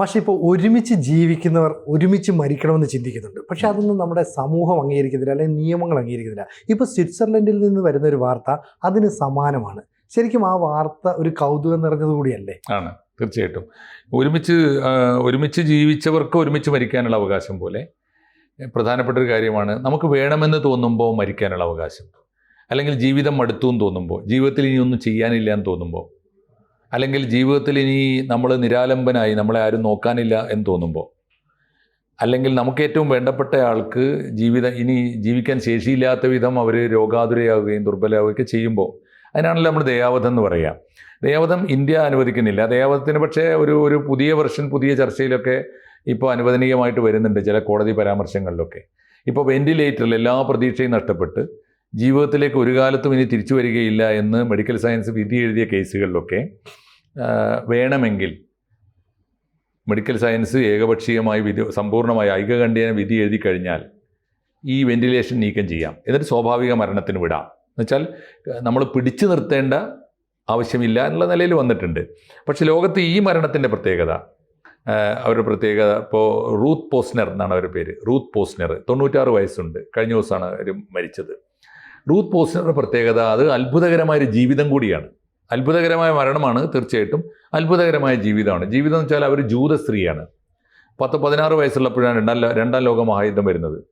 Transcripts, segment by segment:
പക്ഷേ ഇപ്പോൾ ഒരുമിച്ച് ജീവിക്കുന്നവർ ഒരുമിച്ച് മരിക്കണമെന്ന് ചിന്തിക്കുന്നുണ്ട്. പക്ഷെ അതൊന്നും നമ്മുടെ സമൂഹം അംഗീകരിക്കുന്നില്ല അല്ലെങ്കിൽ നിയമങ്ങൾ അംഗീകരിക്കുന്നില്ല. ഇപ്പോൾ സ്വിറ്റ്സർലൻഡിൽ നിന്ന് വരുന്ന ഒരു വാർത്ത അതിന് സമാനമാണ്. ശരിക്കും ആ വാർത്ത ഒരു കൗതുകം നിറഞ്ഞതുകൂടിയല്ലേ ആണ് തീർച്ചയായിട്ടും. ഒരുമിച്ച് ഒരുമിച്ച് ജീവിച്ചവർക്ക് ഒരുമിച്ച് മരിക്കാനുള്ള അവകാശം പോലെ പ്രധാനപ്പെട്ട ഒരു കാര്യമാണ് നമുക്ക് വേണമെന്ന് തോന്നുമ്പോൾ മരിക്കാനുള്ള അവകാശം. അല്ലെങ്കിൽ ജീവിതം മടുത്തു എന്ന് തോന്നുമ്പോൾ ജീവിതത്തിൽ ഇനിയൊന്നും ചെയ്യാനില്ല എന്ന് തോന്നുമ്പോൾ അല്ലെങ്കിൽ ജീവിതത്തിൽ ഇനി നമ്മൾ നിരാലംബനായി നമ്മളെ ആരും നോക്കാനില്ല എന്ന് തോന്നുമ്പോൾ അല്ലെങ്കിൽ നമുക്ക് ഏറ്റവും വേണ്ടപ്പെട്ട ആൾക്ക് ജീവിതം ഇനി ജീവിക്കാൻ ശേഷിയില്ലാത്ത വിധം അവർ രോഗാതുരയാവുകയും ദുർബലയാവുകയൊക്കെ ചെയ്യുമ്പോൾ അതിനാണല്ലോ നമ്മൾ ദയാവധം എന്ന് പറയുക. ദയാവധം ഇന്ത്യ അനുവദിക്കുന്നില്ല. ദയാവധത്തിന് പക്ഷേ ഒരു ഒരു പുതിയ വെർഷൻ പുതിയ ചർച്ചയിലൊക്കെ ഇപ്പോൾ അനുവദനീയമായിട്ട് വരുന്നുണ്ട് ചില കോടതി പരാമർശങ്ങളിലൊക്കെ. ഇപ്പോൾ വെന്റിലേറ്ററിൽ എല്ലാ പ്രതീക്ഷയും നഷ്ടപ്പെട്ട് ജീവിതത്തിലേക്ക് ഒരു കാലത്തും ഇനി തിരിച്ചു വരികയില്ല എന്ന് മെഡിക്കൽ സയൻസ് വിധി എഴുതിയ കേസുകളിലൊക്കെ വേണമെങ്കിൽ മെഡിക്കൽ സയൻസ് ഏകപക്ഷീയമായി വിധി സമ്പൂർണമായി ഐകകണ്ഠ്യേന വിധി എഴുതി കഴിഞ്ഞാൽ ഈ വെന്റിലേഷൻ നീക്കം ചെയ്യാം. എന്നിട്ട് സ്വാഭാവിക മരണത്തിന് വിടാം. എന്നുവെച്ചാൽ നമ്മൾ പിടിച്ചു നിർത്തേണ്ട ആവശ്യമില്ല എന്നുള്ള നിലയിൽ വന്നിട്ടുണ്ട്. പക്ഷേ ലോകത്ത് ഈ മരണത്തിന്റെ പ്രത്യേകത അവരുടെ പ്രത്യേകത ഇപ്പോൾ റൂത്ത് പോസ്നർ എന്നാണ് അവരുടെ പേര്. റൂത്ത് പോസ്നർ തൊണ്ണൂറ്റാറ് വയസ്സുണ്ട്. കഴിഞ്ഞ ദിവസമാണ് അവർ മരിച്ചത്. റൂത്ത് പോസ്നറുടെ പ്രത്യേകത അത് അത്ഭുതകരമായൊരു ജീവിതം കൂടിയാണ്. അത്ഭുതകരമായ മരണമാണ് തീർച്ചയായിട്ടും അത്ഭുതകരമായ ജീവിതമാണ്. ജീവിതം എന്ന് വെച്ചാൽ അവർ ജൂത സ്ത്രീയാണ്. പത്ത് പതിനാറ് വയസ്സുള്ളപ്പോഴാണ് രണ്ടാം രണ്ടാം ലോക മഹായുദ്ധം വരുന്നത്.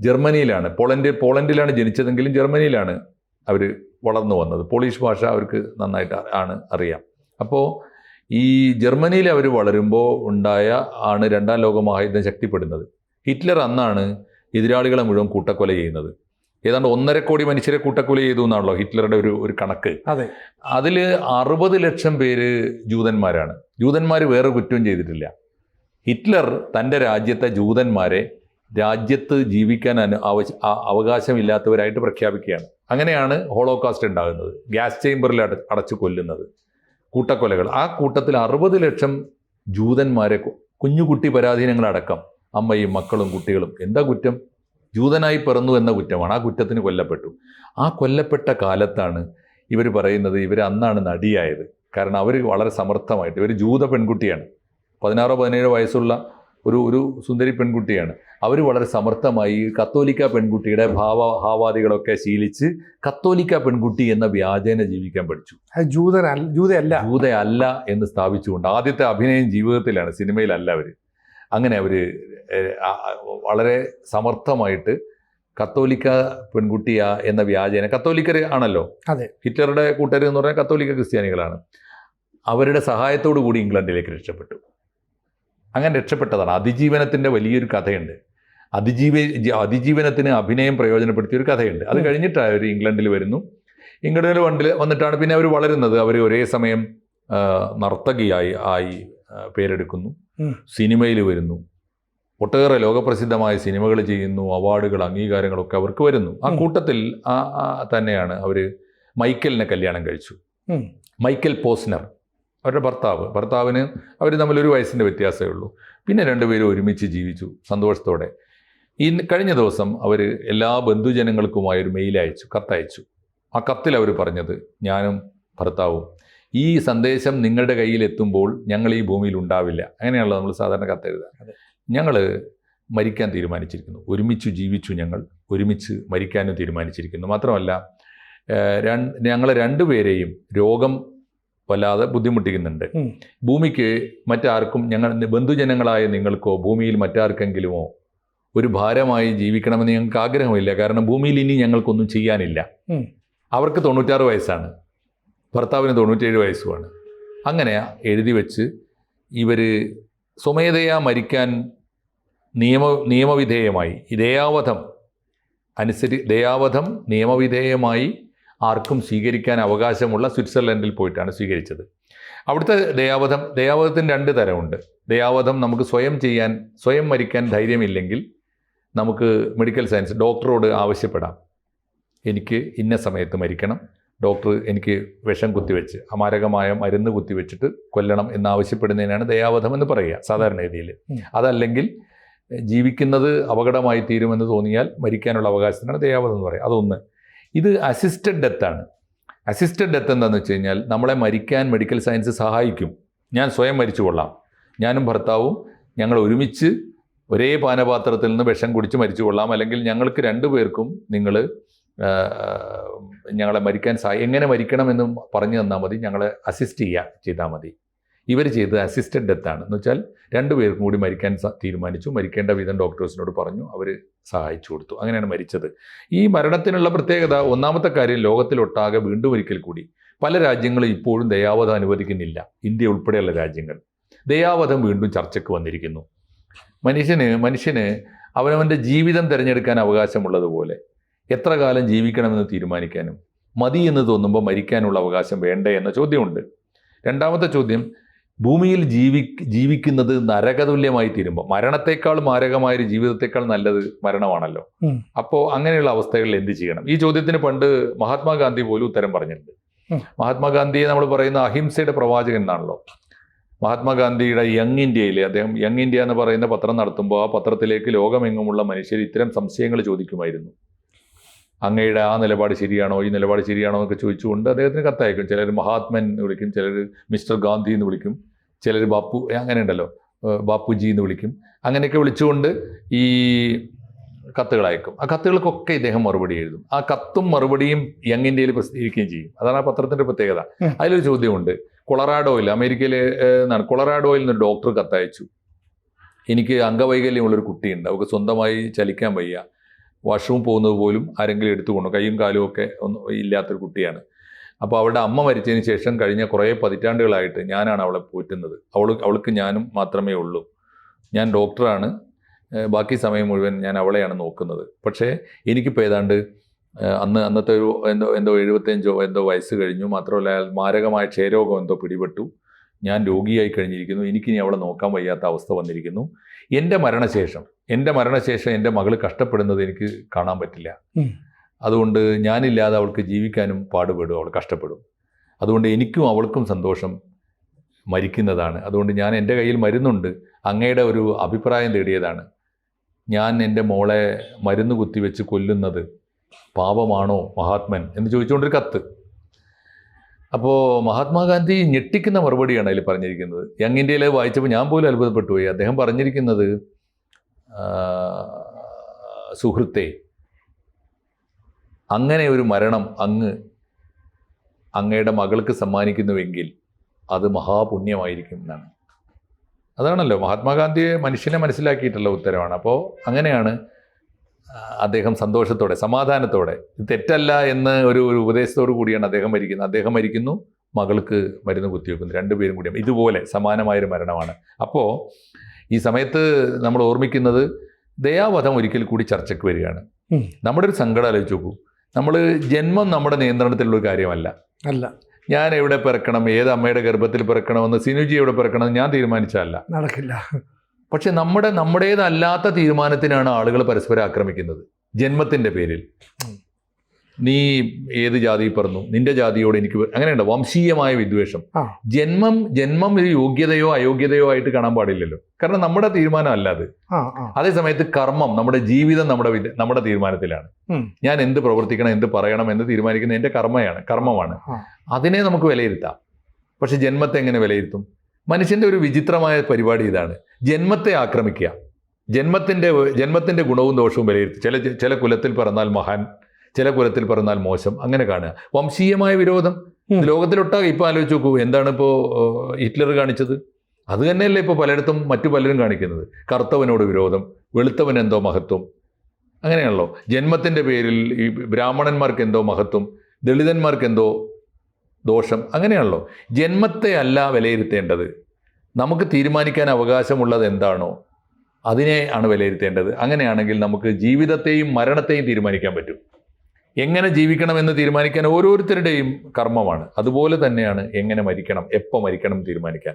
ജർമ്മനിയിലാണ്. പോളണ്ട് പോളണ്ടിലാണ് ജനിച്ചതെങ്കിലും ജർമ്മനിയിലാണ് അവർ വളർന്നു വന്നത്. പോളിഷ് ഭാഷ അവർക്ക് നന്നായിട്ട് ആണ് അറിയാം. അപ്പോൾ ഈ ജർമ്മനിയിൽ അവർ വളരുമ്പോൾ ഉണ്ടായ ആണ് രണ്ടാം ലോക മഹായുദ്ധം ശക്തിപ്പെടുന്നത്. ഹിറ്റ്ലർ അന്നാണ് എതിരാളികളെ മുഴുവൻ കൂട്ടക്കൊല ചെയ്യുന്നത്. ഏതാണ്ട് ഒന്നര കോടി മനുഷ്യരെ കൂട്ടക്കൊല ചെയ്തു എന്നാണല്ലോ ഹിറ്റ്ലറുടെ ഒരു ഒരു കണക്ക്. അതെ. അതിൽ അറുപത് ലക്ഷം പേര് ജൂതന്മാരാണ്. ജൂതന്മാർ വേറെ കുറ്റവും ചെയ്തിട്ടില്ല. ഹിറ്റ്ലർ തന്റെ രാജ്യത്തെ ജൂതന്മാരെ രാജ്യത്ത് ജീവിക്കാൻ അനു അവശ അവകാശമില്ലാത്തവരായിട്ട് പ്രഖ്യാപിക്കുകയാണ്. അങ്ങനെയാണ് ഹോളോകാസ്റ്റ് ഉണ്ടാകുന്നത്. ഗ്യാസ് ചേംബറിൽ അട അടച്ചു കൊല്ലുന്നത്. കൂട്ടക്കൊലകൾ. ആ കൂട്ടത്തിൽ അറുപത് ലക്ഷം ജൂതന്മാരെ കുഞ്ഞുകുട്ടി പരാധീനങ്ങളടക്കം അമ്മയും മക്കളും കുട്ടികളും. എന്താ കുറ്റം? ജൂതനായി പിറന്നു എന്ന കുറ്റമാണ്. ആ കുറ്റത്തിന് കൊല്ലപ്പെട്ടു. ആ കൊല്ലപ്പെട്ട കാലത്താണ് ഇവർ പറയുന്നത് ഇവർ അന്നാണ് നടിയായത്. കാരണം അവർ വളരെ സമർത്ഥമായിട്ട് ഇവർ ജൂത പെൺകുട്ടിയാണ്. പതിനാറോ പതിനേഴോ വയസ്സുള്ള ഒരു ഒരു സുന്ദരി പെൺകുട്ടിയാണ്. അവർ വളരെ സമർത്ഥമായി കത്തോലിക്ക പെൺകുട്ടിയുടെ ഭാവ ഭാവാദികളൊക്കെ ശീലിച്ച് കത്തോലിക്ക പെൺകുട്ടി എന്ന വ്യാജേന ജീവിക്കാൻ പഠിച്ചു. ജൂതനല്ല ജൂതയല്ല. ജൂതയല്ല എന്ന് സ്ഥാപിച്ചുകൊണ്ട് ആദ്യത്തെ അഭിനയം ജീവിതത്തിലാണ് സിനിമയിലല്ല അവർ അങ്ങനെ അവർ വളരെ സമർത്ഥമായിട്ട് കത്തോലിക്ക പെൺകുട്ടിയ എന്ന വ്യാജേന കത്തോലിക്കർ ആണല്ലോ? അതെ. ഹിറ്റ്ലറുടെ കൂട്ടർ എന്ന് പറഞ്ഞാൽ കത്തോലിക്ക ക്രിസ്ത്യാനികളാണ്. അവരുടെ സഹായത്തോടു കൂടി ഇംഗ്ലണ്ടിലേക്ക് രക്ഷപ്പെട്ടു. അങ്ങനെ രക്ഷപ്പെട്ടതാണ്. അതിജീവനത്തിന്റെ വലിയൊരു കഥയുണ്ട്. അതിജീവ അതിജീവനത്തിന് അഭിനയം പ്രയോജനപ്പെടുത്തിയ ഒരു കഥയുണ്ട്. അത് കഴിഞ്ഞിട്ടാണ് കഴിഞ്ഞിട്ട് അവർ ഇംഗ്ലണ്ടിൽ വരുന്നു. ഇംഗ്ലണ്ടിൽ വണ്ടിൽ വന്നിട്ടാണ് പിന്നെ അവർ വളരുന്നത്. അവർ ഒരേ സമയം നർത്തകിയായി ആയി പേരെടുക്കുന്നു. സിനിമയിൽ വരുന്നു. ഒട്ടേറെ ലോകപ്രസിദ്ധമായ സിനിമകൾ ചെയ്യുന്നു അവാർഡുകൾ അംഗീകാരങ്ങളൊക്കെ അവർക്ക് വരുന്നു. ആ കൂട്ടത്തിൽ ആ തന്നെയാണ് അവർ മൈക്കലിനെ കല്യാണം കഴിച്ചു. മൈക്കൽ പോസ്നർ അവരുടെ ഭർത്താവ്. ഭർത്താവിന് അവർ തമ്മിലൊരു വയസ്സിന്റെ വ്യത്യാസമേ ഉള്ളൂ. പിന്നെ രണ്ടുപേരും ഒരുമിച്ച് ജീവിച്ചു സന്തോഷത്തോടെ. ഈ കഴിഞ്ഞ ദിവസം അവർ എല്ലാ ബന്ധുജനങ്ങൾക്കുമായി ഒരു മെയിൽ അയച്ചു കത്തയച്ചു. ആ കത്തിൽ അവർ പറഞ്ഞത് ഞാനും ഭർത്താവും ഈ സന്ദേശം നിങ്ങളുടെ കയ്യിൽ എത്തുമ്പോൾ ഞങ്ങൾ ഈ ഭൂമിയിൽ ഉണ്ടാവില്ല. അങ്ങനെയാണല്ലോ നമ്മൾ സാധാരണ കത്തെഴുതുക. ഞങ്ങൾ മരിക്കാൻ തീരുമാനിച്ചിരിക്കുന്നു. ഒരുമിച്ച് ജീവിച്ചു ഞങ്ങൾ ഒരുമിച്ച് മരിക്കാനും തീരുമാനിച്ചിരിക്കുന്നു. മാത്രമല്ല ഞങ്ങൾ രണ്ടുപേരെയും രോഗം വല്ലാതെ ബുദ്ധിമുട്ടിക്കുന്നുണ്ട്. ഭൂമിക്ക് മറ്റാർക്കും ഞങ്ങൾ ബന്ധുജനങ്ങളായ നിങ്ങൾക്കോ ഭൂമിയിൽ മറ്റാർക്കെങ്കിലുമോ ഒരു ഭാരമായി ജീവിക്കണമെന്ന് ഞങ്ങൾക്ക് ആഗ്രഹമില്ല. കാരണം ഭൂമിയിൽ ഇനി ഞങ്ങൾക്കൊന്നും ചെയ്യാനില്ല. അവർക്ക് തൊണ്ണൂറ്റാറ് വയസ്സാണ്. ഭർത്താവിന് തൊണ്ണൂറ്റേഴ് വയസ്സുമാണ്. അങ്ങനെ എഴുതി വെച്ച് ഇവർ സ്വമേധയാ മരിക്കാൻ നിയമ നിയമവിധേയമായി. ദയാവധം അനുസരി ദയാവധം നിയമവിധേയമായി ആർക്കും സ്വീകരിക്കാൻ അവകാശമുള്ള സ്വിറ്റ്സർലൻഡിൽ പോയിട്ടാണ് സ്വീകരിച്ചത്. അവിടുത്തെ ദയാവധം ദയാവധത്തിന് രണ്ട് തരമുണ്ട്. ദയാവധം നമുക്ക് സ്വയം ചെയ്യാൻ സ്വയം മരിക്കാൻ ധൈര്യമില്ലെങ്കിൽ നമുക്ക് മെഡിക്കൽ സയൻസ് ഡോക്ടറോട് ആവശ്യപ്പെടാം. എനിക്ക് ഇന്ന സമയത്ത് മരിക്കണം. ഡോക്ടർ എനിക്ക് വിഷം കുത്തിവെച്ച് അമാരകമായ മരുന്ന് കുത്തിവെച്ചിട്ട് കൊല്ലണം എന്നാവശ്യപ്പെടുന്നതിനാണ് ദയാവധം എന്ന് പറയുക സാധാരണ രീതിയിൽ. അതല്ലെങ്കിൽ ജീവിക്കുന്നത് അപകടമായി തീരുമെന്ന് തോന്നിയാൽ മരിക്കാനുള്ള അവകാശത്തിനാണ് ദയാവധം എന്ന് പറയുക. അതൊന്ന്. ഇത് അസിസ്റ്റഡ് ഡെത്താണ് അസിസ്റ്റഡ് ഡെത്ത് എന്താണെന്ന് വെച്ച് കഴിഞ്ഞാൽ നമ്മളെ മരിക്കാൻ മെഡിക്കൽ സയൻസ് സഹായിക്കും. ഞാൻ സ്വയം മരിച്ചു കൊള്ളാം. ഞാനും ഭർത്താവും ഞങ്ങൾ ഒരുമിച്ച് ഒരേ പാനപാത്രത്തിൽ നിന്ന് വിഷം കുടിച്ച് മരിച്ചു കൊള്ളാം. അല്ലെങ്കിൽ ഞങ്ങൾക്ക് രണ്ടു പേർക്കും നിങ്ങൾ ഞങ്ങളെ മരിക്കാൻ സാ എങ്ങനെ മരിക്കണമെന്നും പറഞ്ഞു തന്നാൽ മതി. ഞങ്ങളെ അസിസ്റ്റ് ചെയ്യുക ചെയ്താൽ മതി. ഇവർ ചെയ്തത് അസിസ്റ്റഡ് ഡെത്താണ് എന്ന് വെച്ചാൽ രണ്ടുപേർക്കും കൂടി മരിക്കാൻ തീരുമാനിച്ചു. മരിക്കേണ്ട വിധം ഡോക്ടേഴ്സിനോട് പറഞ്ഞു അവർ സഹായിച്ചു കൊടുത്തു. അങ്ങനെയാണ് മരിച്ചത്. ഈ മരണത്തിനുള്ള പ്രത്യേകത ഒന്നാമത്തെ കാര്യം ലോകത്തിലൊട്ടാകെ വീണ്ടും ഒരിക്കൽ കൂടി. പല രാജ്യങ്ങളും ഇപ്പോഴും ദയാവധം അനുവദിക്കുന്നില്ല. ഇന്ത്യ ഉൾപ്പെടെയുള്ള രാജ്യങ്ങൾ. ദയാവധം വീണ്ടും ചർച്ചയ്ക്ക് വന്നിരിക്കുന്നു. മനുഷ്യന് മനുഷ്യന് അവനവന്റെ ജീവിതം തിരഞ്ഞെടുക്കാൻ അവകാശമുള്ളതുപോലെ എത്ര കാലം ജീവിക്കണമെന്ന് തീരുമാനിക്കാനും മതി എന്ന് തോന്നുമ്പോൾ മരിക്കാനുള്ള അവകാശം വേണ്ടേ എന്ന ചോദ്യമുണ്ട്. രണ്ടാമത്തെ ചോദ്യം ഭൂമിയിൽ ജീവി ജീവിക്കുന്നത് നരകതുല്യമായി തീരുമ്പോൾ മരണത്തെക്കാൾ മാരകമായൊരു ജീവിതത്തെക്കാൾ നല്ലത് മരണമാണല്ലോ. അപ്പോൾ അങ്ങനെയുള്ള അവസ്ഥകളിൽ എന്ത് ചെയ്യണം? ഈ ചോദ്യത്തിന് പണ്ട് മഹാത്മാഗാന്ധി പോലും ഉത്തരം പറഞ്ഞിട്ടുണ്ട്. മഹാത്മാഗാന്ധിയെ നമ്മൾ പറയുന്ന അഹിംസയുടെ പ്രവാചകൻ എന്നാണല്ലോ. മഹാത്മാഗാന്ധിയുടെ യങ് ഇന്ത്യയിൽ അദ്ദേഹം യങ് ഇന്ത്യ എന്ന് പറയുന്ന പത്രം നടത്തുമ്പോൾ ആ പത്രത്തിലേക്ക് ലോകമെങ്ങുമുള്ള മനുഷ്യർ ഇത്തരം സംശയങ്ങൾ ചോദിക്കുമായിരുന്നു. അങ്ങയുടെ ആ നിലപാട് ശരിയാണോ? ഈ നിലപാട് ശരിയാണോ എന്നൊക്കെ ചോദിച്ചുകൊണ്ട് അദ്ദേഹത്തിന് കത്തയക്കും. ചിലർ മഹാത്മൻ എന്ന് വിളിക്കും ചിലർ മിസ്റ്റർ ഗാന്ധി എന്ന് വിളിക്കും ചിലർ ബാപ്പു അങ്ങനെ ഉണ്ടല്ലോ. ബാപ്പുജി എന്ന് വിളിക്കും. അങ്ങനെയൊക്കെ വിളിച്ചുകൊണ്ട് ഈ കത്തുകൾ അയക്കും. ആ കത്തുകൾക്കൊക്കെ ഇദ്ദേഹം മറുപടി എഴുതും. ആ കത്തും മറുപടിയും യങ് ഇന്ത്യയിൽ പ്രസിദ്ധീകരിക്കുകയും ചെയ്യും. അതാണ് ആ പത്രത്തിന്റെ പ്രത്യേകത. അതിലൊരു ചോദ്യമുണ്ട്. കൊളറാഡോയിൽ അമേരിക്കയിലെ എന്നാണ് കൊളറാഡോയിൽ നിന്ന് ഡോക്ടർ കത്തയച്ചു. എനിക്ക് അംഗവൈകല്യമുള്ളൊരു കുട്ടിയുണ്ട്. അവൾക്ക് സ്വന്തമായി ചലിക്കാൻ വയ്യ. വാഷ്റൂം പോകുന്നത് പോലും ആരെങ്കിലും എടുത്തു കൊണ്ടു കൈയും കാലും ഒക്കെ ഒന്നും ഇല്ലാത്തൊരു കുട്ടിയാണ്. അപ്പോൾ അവളുടെ അമ്മ മരിച്ചതിന് ശേഷം കഴിഞ്ഞ കുറേ പതിറ്റാണ്ടുകളായിട്ട് ഞാനാണ് അവളെ പോറ്റുന്നത്. അവൾ അവൾക്ക് ഞാനും മാത്രമേ ഉള്ളൂ. ഞാൻ ഡോക്ടറാണ്. ബാക്കി സമയം മുഴുവൻ ഞാൻ അവളെയാണ് നോക്കുന്നത്. പക്ഷേ എനിക്കിപ്പോൾ ഏതാണ്ട് അന്ന് അന്നത്തെ ഒരു എന്തോ എന്തോ എഴുപത്തഞ്ചോ എന്തോ വയസ്സ് കഴിഞ്ഞു. മാത്രമല്ല മാരകമായ ക്ഷയരോഗം എന്തോ പിടിപെട്ടു. ഞാൻ രോഗിയായി കഴിഞ്ഞിരിക്കുന്നു. എനിക്കിനി അവളെ നോക്കാൻ വയ്യാത്ത അവസ്ഥ വന്നിരിക്കുന്നു. എന്റെ മരണശേഷം എന്റെ മരണശേഷം എന്റെ മകൾ കഷ്ടപ്പെടുന്നത് എനിക്ക് കാണാൻ പറ്റില്ല. അതുകൊണ്ട് ഞാനില്ലാതെ അവൾക്ക് ജീവിക്കാനും പാടുപെടും അവൾ കഷ്ടപ്പെടും. അതുകൊണ്ട് എനിക്കും അവൾക്കും സന്തോഷം മരിക്കുന്നതാണ്. അതുകൊണ്ട് ഞാൻ എന്റെ കയ്യിൽ മരുന്നുണ്ട്. അങ്ങയുടെ ഒരു അഭിപ്രായം തേടിയതാണ്. ഞാൻ എന്റെ മോളെ മരുന്ന് കുത്തിവെച്ച് കൊല്ലുന്നത് പാപമാണോ മഹാത്മൻ എന്ന് ചോദിച്ചുകൊണ്ടൊരു കത്ത്. അപ്പോൾ മഹാത്മാഗാന്ധി ഞെട്ടിക്കുന്ന മറുപടിയാണ് അതിൽ പറഞ്ഞിരിക്കുന്നത്. യങ് ഇന്ത്യയിലെ വായിച്ചപ്പോൾ ഞാൻ പോലും അത്ഭുതപ്പെട്ടു പോയി. അദ്ദേഹം പറഞ്ഞിരിക്കുന്നത് സുഹൃത്തെ അങ്ങനെ ഒരു മരണം അങ്ങ് അങ്ങയുടെ മകൾക്ക് സമ്മാനിക്കുന്നുവെങ്കിൽ അത് മഹാപുണ്യമായിരിക്കും എന്നാണ്. അതാണല്ലോ മഹാത്മാഗാന്ധിയെ മനുഷ്യനെ മനസ്സിലാക്കിയിട്ടുള്ള ഉത്തരവാണ്. അപ്പോൾ അങ്ങനെയാണ് അദ്ദേഹം സന്തോഷത്തോടെ സമാധാനത്തോടെ. തെറ്റല്ല എന്ന് ഒരു ഒരു ഉപദേശത്തോടു കൂടിയാണ് അദ്ദേഹം മരിക്കുന്നത്. അദ്ദേഹം മരിക്കുന്നു മകൾക്ക് മരുന്ന് കുത്തിവെക്കുന്നു. രണ്ടുപേരും കൂടിയും ഇതുപോലെ സമാനമായൊരു മരണമാണ്. അപ്പോൾ ഈ സമയത്ത് നമ്മൾ ഓർമ്മിക്കുന്നത് ദയാവധം ഒരിക്കൽ കൂടി ചർച്ചയ്ക്ക് വരികയാണ്. നമ്മുടെ ഒരു സങ്കടം ആലോചിച്ച് നോക്കൂ. നമ്മൾ ജന്മം നമ്മുടെ നിയന്ത്രണത്തിലുള്ള ഒരു കാര്യമല്ല. അല്ല. ഞാൻ എവിടെ പിറക്കണം ഏത് അമ്മയുടെ ഗർഭത്തിൽ പിറക്കണമെന്ന് സിനുജി എവിടെ പിറക്കണമെന്ന് ഞാൻ തീരുമാനിച്ചതല്ല. നടക്കില്ല. പക്ഷെ നമ്മുടെ നമ്മുടേതല്ലാത്ത തീരുമാനത്തിനാണ് ആളുകൾ പരസ്പരം ആക്രമിക്കുന്നത്. ജന്മത്തിന്റെ പേരിൽ. നീ ഏത് ജാതി പറഞ്ഞു നിന്റെ ജാതിയോട് എനിക്ക് അങ്ങനെയുണ്ട്. വംശീയമായ വിദ്വേഷം. ജന്മം ജന്മം ഒരു യോഗ്യതയോ അയോഗ്യതയോ ആയിട്ട് കാണാൻ പാടില്ലല്ലോ. കാരണം നമ്മുടെ തീരുമാനം അല്ല അത്. ആ ആ. അതേ സമയത്ത് കർമ്മം നമ്മുടെ ജീവിതം നമ്മുടെ നമ്മുടെ തീരുമാനത്തിലാണ്. ഞാൻ എന്ത് പ്രവർത്തിക്കണം എന്ത് പറയണം എന്ന് തീരുമാനിക്കുന്നത് എന്റെ കർമ്മയാണ് കർമ്മമാണ്. അതിനെ നമുക്ക് വിലയിരുത്താം. പക്ഷെ ജന്മത്തെ എങ്ങനെ വിലയിരുത്തും? മനുഷ്യന്റെ ഒരു വിചിത്രമായ പരിപാടി ഇതാണ്. ജന്മത്തെ ആക്രമിക്കുക. ജന്മത്തിന്റെ ജന്മത്തിന്റെ ഗുണവും ദോഷവും വിലയിരുത്തി. ചില ചില കുലത്തിൽ പിറന്നാൽ മഹാൻ ചില കുലത്തിൽ പിറന്നാൽ മോശം. അങ്ങനെ കാണുക. വംശീയമായ വിരോധം. ലോകത്തിലൊട്ടാകെ ഇപ്പൊ ആലോചിച്ച് നോക്കൂ എന്താണ് ഇപ്പോൾ ഹിറ്റ്ലർ കാണിച്ചത്? അത് തന്നെയല്ലേ ഇപ്പോൾ പലയിടത്തും മറ്റു പലരും കാണിക്കുന്നത്. കറുത്തവനോട് വിരോധം വെളുത്തവൻ എന്തോ മഹത്വം. അങ്ങനെയാണല്ലോ. ജന്മത്തിന്റെ പേരിൽ ഈ ബ്രാഹ്മണന്മാർക്ക് എന്തോ മഹത്വം ദളിതന്മാർക്ക് എന്തോ ദോഷം അങ്ങനെയാണല്ലോ. ജന്മത്തെ അല്ല വിലയിരുത്തേണ്ടത്. നമുക്ക് തീരുമാനിക്കാൻ അവകാശമുള്ളത് എന്താണോ അതിനെ ആണ് വിലയിരുത്തേണ്ടത്. അങ്ങനെയാണെങ്കിൽ നമുക്ക് ജീവിതത്തെയും മരണത്തെയും തീരുമാനിക്കാൻ പറ്റും. എങ്ങനെ ജീവിക്കണമെന്ന് തീരുമാനിക്കാൻ ഓരോരുത്തരുടെയും കർമ്മമാണ്. അതുപോലെ തന്നെയാണ് എങ്ങനെ മരിക്കണം എപ്പോൾ മരിക്കണം തീരുമാനിക്കാൻ.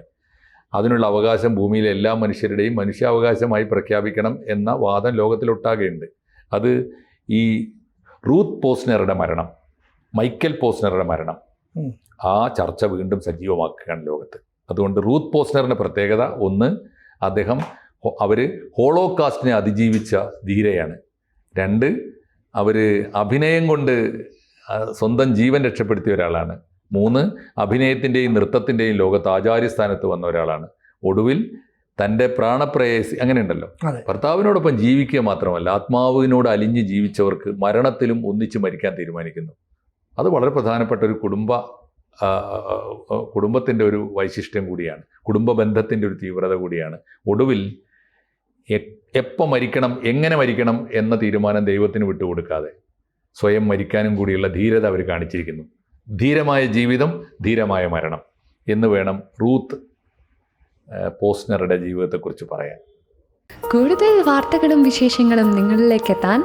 അതിനുള്ള അവകാശം ഭൂമിയിലെ എല്ലാ മനുഷ്യരുടെയും മനുഷ്യാവകാശമായി പ്രഖ്യാപിക്കണം എന്ന വാദം ലോകത്തിലൊട്ടാകെയുണ്ട്. അത് ഈ റൂത്ത് പോസ്നറുടെ മരണം മൈക്കൽ പോസ്നറുടെ മരണം. ആ ചർച്ച വീണ്ടും സജീവമാക്കുകയാണ് ലോകത്ത്. അതുകൊണ്ട് റൂത്ത് പോസ്റ്ററിന്റെ പ്രത്യേകത ഒന്ന് അദ്ദേഹം അവർ ഹോളോകാസ്റ്റിനെ അതിജീവിച്ച ധീരയാണ്. രണ്ട് അവർ അഭിനയം കൊണ്ട് സ്വന്തം ജീവൻ രക്ഷപ്പെടുത്തിയ ഒരാളാണ്. മൂന്ന് അഭിനയത്തിന്റെയും നൃത്തത്തിന്റെയും ലോകത്ത് ആചാര്യസ്ഥാനത്ത് വന്ന ഒരാളാണ്. ഒടുവിൽ തന്റെ പ്രാണപ്രേയസി അങ്ങനെയുണ്ടല്ലോ. ഭർത്താവിനോടൊപ്പം ജീവിക്കുക മാത്രമല്ല ആത്മാവിനോട് അലിഞ്ഞ് ജീവിച്ചവർക്ക് മരണത്തിലും ഒന്നിച്ച് മരിക്കാൻ തീരുമാനിക്കുന്നു. അത് വളരെ പ്രധാനപ്പെട്ട ഒരു കുടുംബ കുടുംബത്തിന്റെ ഒരു വൈശിഷ്ട്യം കൂടിയാണ്. കുടുംബ ബന്ധത്തിന്റെ ഒരു തീവ്രത കൂടിയാണ്. ഒടുവിൽ എപ്പോൾ മരിക്കണം എങ്ങനെ മരിക്കണം എന്ന തീരുമാനം ദൈവത്തിന് വിട്ടുകൊടുക്കാതെ സ്വയം മരിക്കാനും കൂടിയുള്ള ധീരത അവർ കാണിച്ചിരിക്കുന്നു. ധീരമായ ജീവിതം ധീരമായ മരണം എന്ന് വേണം റൂത്ത് പോസ്നറുടെ ജീവിതത്തെക്കുറിച്ച് പറയാൻ. കൂടുതൽ വാർത്തകളും വിശേഷങ്ങളും നിങ്ങളിലേക്ക് എത്താൻ